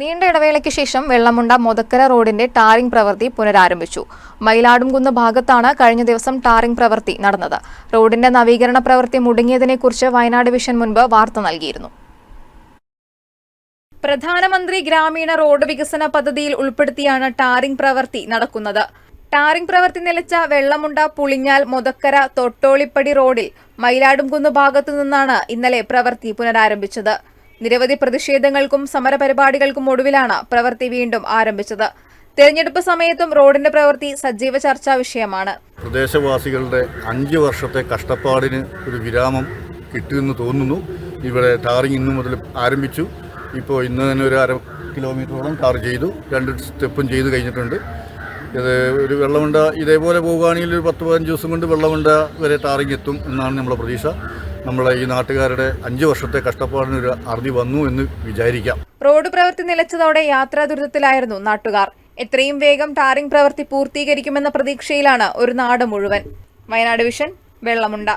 നീണ്ട ഇടവേളയ്ക്ക് ശേഷം വെള്ളമുണ്ട മൊതക്കര റോഡിന്റെ ടാറിംഗ് പ്രവൃത്തി പുനരാരംഭിച്ചു. മയിലാടുംകുന്ന് ഭാഗത്താണ് കഴിഞ്ഞ ദിവസം ടാറിംഗ് പ്രവൃത്തി നടന്നത്. റോഡിന്റെ നവീകരണ പ്രവൃത്തി മുടങ്ങിയതിനെക്കുറിച്ച് വയനാട് വിഷൻ മുൻപ് വാർത്ത നൽകിയിരുന്നു. പ്രധാനമന്ത്രി ഗ്രാമീണ റോഡ് വികസന പദ്ധതിയിൽ ഉൾപ്പെടുത്തിയാണ് ടാറിംഗ് പ്രവൃത്തി നടക്കുന്നത്. ടാറിംഗ് പ്രവൃത്തി നിലച്ച വെള്ളമുണ്ട പുളിഞ്ഞാൽ മൊതക്കര തൊട്ടോളിപ്പടി റോഡിൽ മയിലാടുംകുന്ന് ഭാഗത്തു നിന്നാണ് ഇന്നലെ പ്രവൃത്തി പുനരാരംഭിച്ചത്. നിരവധി പ്രതിഷേധങ്ങൾക്കും സമരപരിപാടികൾക്കും ഒടുവിലാണ് പ്രവൃത്തി വീണ്ടും ആരംഭിച്ചത്. തെരഞ്ഞെടുപ്പ് സമയത്തും റോഡിന്റെ പ്രവൃത്തി സജീവ ചർച്ചാ വിഷയമാണ്. പ്രദേശവാസികളുടെ അഞ്ച് വർഷത്തെ കഷ്ടപ്പാടിന് ഒരു വിരാമം കിട്ടുമെന്ന് തോന്നുന്നു. ഇവിടെ ടാറിങ് ഇന്നു മുതൽ ആരംഭിച്ചു. ഇപ്പോൾ ഇന്ന് തന്നെ ഒരു അര കിലോമീറ്ററോളം ടാർ ചെയ്തു. രണ്ട് സ്റ്റെപ്പും ചെയ്തു കഴിഞ്ഞിട്ടുണ്ട്. ഇത് ഒരു വെള്ളമുണ്ട ഇതേപോലെ പോകുകയാണെങ്കിൽ ഒരു പത്ത് പതിനഞ്ച് ദിവസം കൊണ്ട് വെള്ളമുണ്ട വരെ ടാറിങ് എത്തും എന്നാണ് നമ്മുടെ പ്രതീക്ഷ. നമ്മളെ ഈ നാട്ടുകാരുടെ അഞ്ച് വർഷത്തെ കഷ്ടപ്പാടിന് ഒരു അറുതി വന്നു എന്ന് വിചാരിക്കാം. റോഡ് പ്രവൃത്തി നിലച്ചതോടെ യാത്രാ ദുരിതത്തിലായിരുന്നു നാട്ടുകാർ. എത്രയും വേഗം ടാറിംഗ് പ്രവൃത്തി പൂർത്തീകരിക്കുമെന്ന പ്രതീക്ഷയിലാണ് ഒരു നാട് മുഴുവൻ. വയനാട് വിഷൻ വെള്ളമുണ്ട.